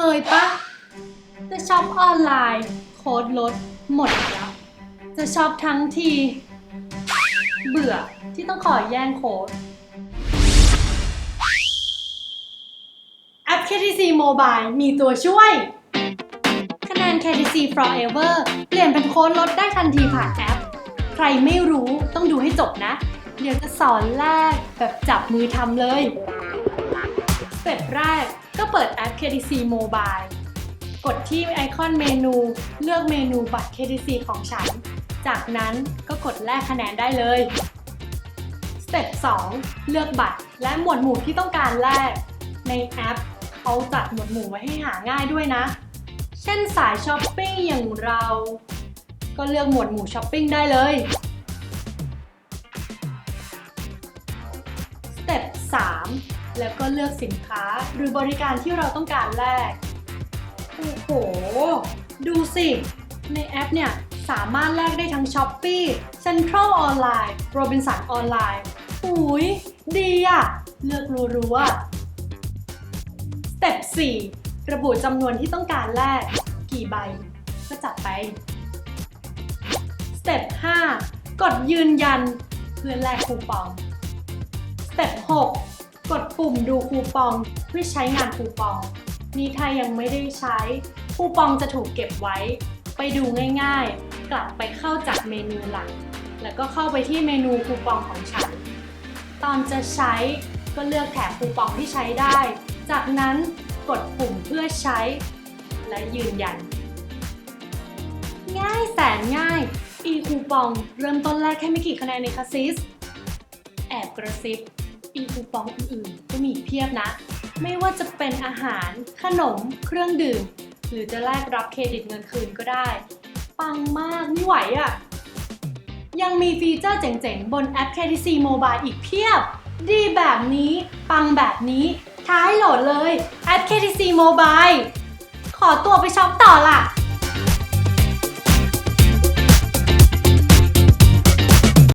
เคยปะจะช็อปออนไลน์ โค้ดลดหมดแล้วจะช็อปทั้งที เบื่อที่ต้องขอแย่งโค้ดแอป KTC Mobile มีตัวช่วย คะแนน KTC Forever เปลี่ยนเป็นโค้ดลดได้ทันทีผ่านแอป ใครไม่รู้ต้องดูให้จบนะ เดี๋ยวจะสอนแรกแบบจับมือทำเลย เต็ปแรกก็เปิดแอป KTC Mobile กดที่ไอคอนเมนู เลือกเมนูบัตร KTC ของฉัน จากนั้นก็กดแลกคะแนนได้เลย สเต็ป 2 เลือกบัตรและหมวดหมู่ที่ต้องการแลก ในแอปเขาจัดหมวดหมู่ไว้ให้หาง่ายด้วยนะ เช่นสายช้อปปิ้งอย่างเรา ก็เลือกหมวดหมู่ช้อปปิ้งได้เลย สเต็ป 3 แล้วก็เลือกสินค้าหรือบริการที่เราต้องการแลก โอ้โห ดูสิ ในแอปเนี่ย สามารถแลกได้ทั้ง s h อ p e e Central ออนไลน์ Robinson ออนไลน์หูยดีอะเลือกรัวๆ สเต็ป 4 ระบุจำนวนที่ต้องการแลกกี่ใบ ก็จัดไป สเต็ป 5 กดยืนยันเพื่อแลกคูปอง สเต็ป 6 กดปุ่มดูคูปองเพื่อใช้งานคูปอง นี่ถ้ายังไม่ได้ใช้ คูปองจะถูกเก็บไว้ ไปดูง่ายๆ กลับไปเข้าจากเมนูหลัก แล้วก็เข้าไปที่เมนูคูปองของฉัน ตอนจะใช้ก็เลือกแถบคูปองที่ใช้ได้ จากนั้นกดปุ่มเพื่อใช้ และยืนยัน ง่ายแสนง่าย e คูปองเริ่มต้นแรกแค่ไม่กี่คะแนนในคาซิส แอบกระซิบ อีคูปองอื่นๆก็มีเพียบนะ ไม่ว่าจะเป็นอาหาร ขนม เครื่องดื่ม หรือจะแลกรับเครดิตเงินคืนก็ได้ ปังมากไม่ไหวอะ่ะ ยังมีฟีเจอร์เจ๋งๆ บนแอป KTC Mobile อีกเพียบ ดีแบบนี้ ปังแบบนี้ ท้ายโหลดเลยแอป KTC Mobile ขอตัวไปช็อปต่อล่ะ